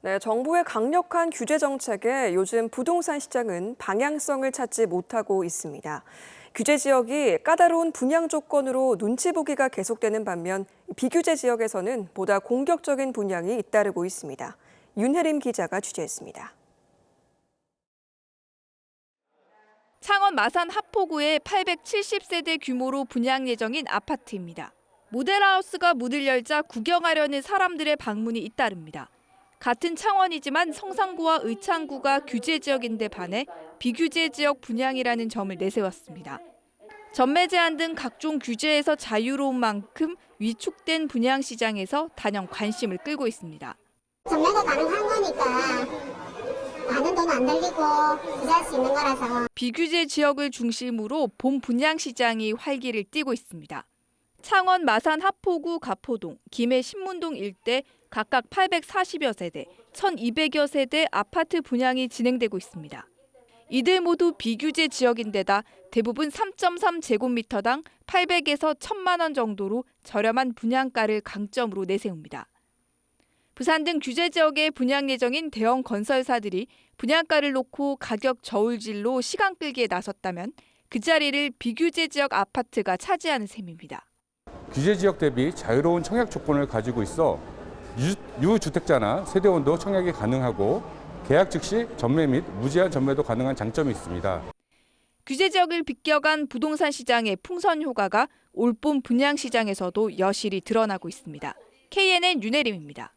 네, 정부의 강력한 규제 정책에 요즘 부동산 시장은 방향성을 찾지 못하고 있습니다. 규제 지역이 까다로운 분양 조건으로 눈치 보기가 계속되는 반면 비규제 지역에서는 보다 공격적인 분양이 잇따르고 있습니다. 윤혜림 기자가 취재했습니다. 창원 마산 하포구의 870세대 규모로 분양 예정인 아파트입니다. 모델하우스가 문을 열자 구경하려는 사람들의 방문이 잇따릅니다. 같은 창원이지만 성산구와 의창구가 규제 지역인데 반해 비규제 지역 분양이라는 점을 내세웠습니다. 전매 제한 등 각종 규제에서 자유로운 만큼 위축된 분양 시장에서 단연 관심을 끌고 있습니다. 전매가 가능한 거니까 많은 돈 안 들리고 부자할 수 있는 거라서 비규제 지역을 중심으로 봄 분양 시장이 활기를 띠고 있습니다. 창원 마산 하포구 가포동, 김해 신문동 일대 각각 840여 세대, 1,200여 세대 아파트 분양이 진행되고 있습니다. 이들 모두 비규제 지역인데다 대부분 3.3 제곱미터당 800에서 1,000만 원 정도로 저렴한 분양가를 강점으로 내세웁니다. 부산 등 규제 지역의 분양 예정인 대형 건설사들이 분양가를 놓고 가격 저울질로 시간 끌기에 나섰다면 그 자리를 비규제 지역 아파트가 차지하는 셈입니다. 규제 지역 대비 자유로운 청약 조건을 가지고 있어 유, 유주택자나 세대원도 청약이 가능하고 계약 즉시 전매 및 무제한 전매도 가능한 장점이 있습니다. 규제 지역을 비껴간 부동산 시장의 풍선 효과가 올봄 분양 시장에서도 여실히 드러나고 있습니다. KNN 윤혜림입니다.